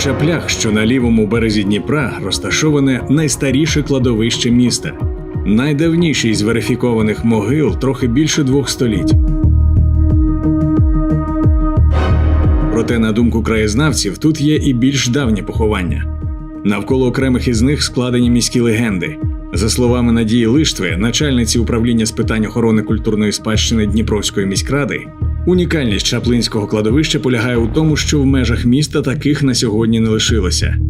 Чаплях, що на лівому березі Дніпра, розташоване найстаріше кладовище міста. Найдавніший з верифікованих могил трохи більше двох століть. Проте, на думку краєзнавців, тут є і більш давні поховання. Навколо окремих із них складені міські легенди. За словами Надії Лиштви, начальниці управління з питань охорони культурної спадщини Дніпровської міськради, унікальність чаплинського кладовища полягає у тому, що в межах міста таких на сьогодні не лишилося.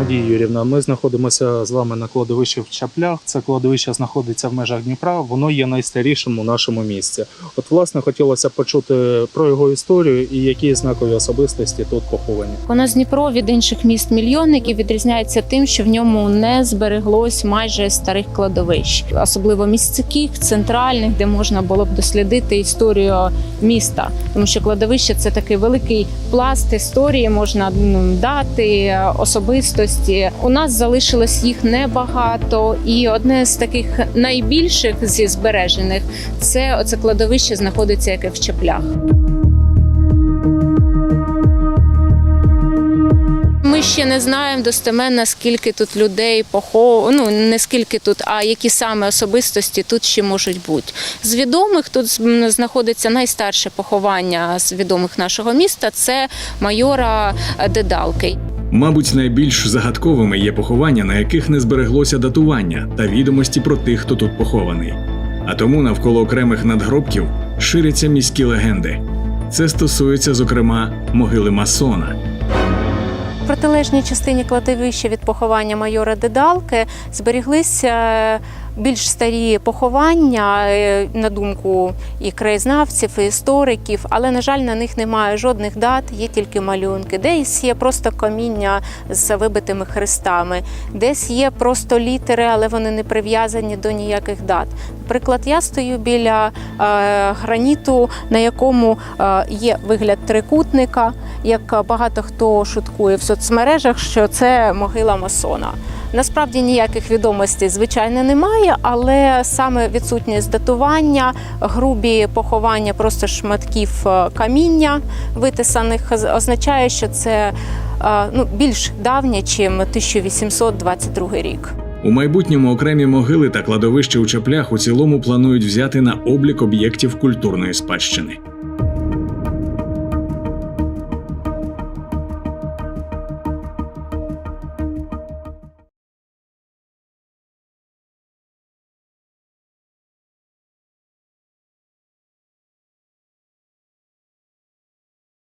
Надія Юрівна, ми знаходимося з вами на кладовищі в Чаплях. Це кладовище знаходиться в межах Дніпра. Воно є найстарішим у нашому місті. От, власне, хотілося почути про його історію і які знакові особистості тут поховані. У нас Дніпро від інших міст мільйонників відрізняється тим, що в ньому не збереглось майже старих кладовищ, особливо місцевих, центральних, де можна було б дослідити історію міста. Тому що кладовище це такий великий пласт історії, можна ну, дати особистості. У нас залишилось їх небагато, і одне з таких найбільших зі збережених це оце кладовище знаходиться яке в Чеплях. Ми ще не знаємо достеменно, скільки тут людей похов... ну не скільки тут, а які саме особистості тут ще можуть бути. З відомих тут знаходиться найстарше поховання з відомих нашого міста. Це майора е, Дедалки. Мабуть, найбільш загадковими є поховання, на яких не збереглося датування та відомості про тих, хто тут похований. А тому навколо окремих надгробків ширяться міські легенди. Це стосується, зокрема, могили масона. В протилежній частині кладовища від поховання майора Дедалки зберіглися більш старі поховання, е, на думку і краєзнавців, і істориків, але, на жаль, на них немає жодних дат, є тільки малюнки. Десь є просто каміння з вибитими хрестами, десь є просто літери, але вони не прив'язані до ніяких дат. Наприклад, я стою біля е, граніту, на якому е, є вигляд трикутника, як багато хто шуткує в соцмережах, що це могила масона. Насправді ніяких відомостей, звичайно, немає, але саме відсутність датування, грубі поховання просто шматків е, каміння витисаних означає, що це е, ну, більш давнє, ніж 1822 рік. У майбутньому окремі могили та кладовища у чаплях у цілому планують взяти на облік об'єктів культурної спадщини.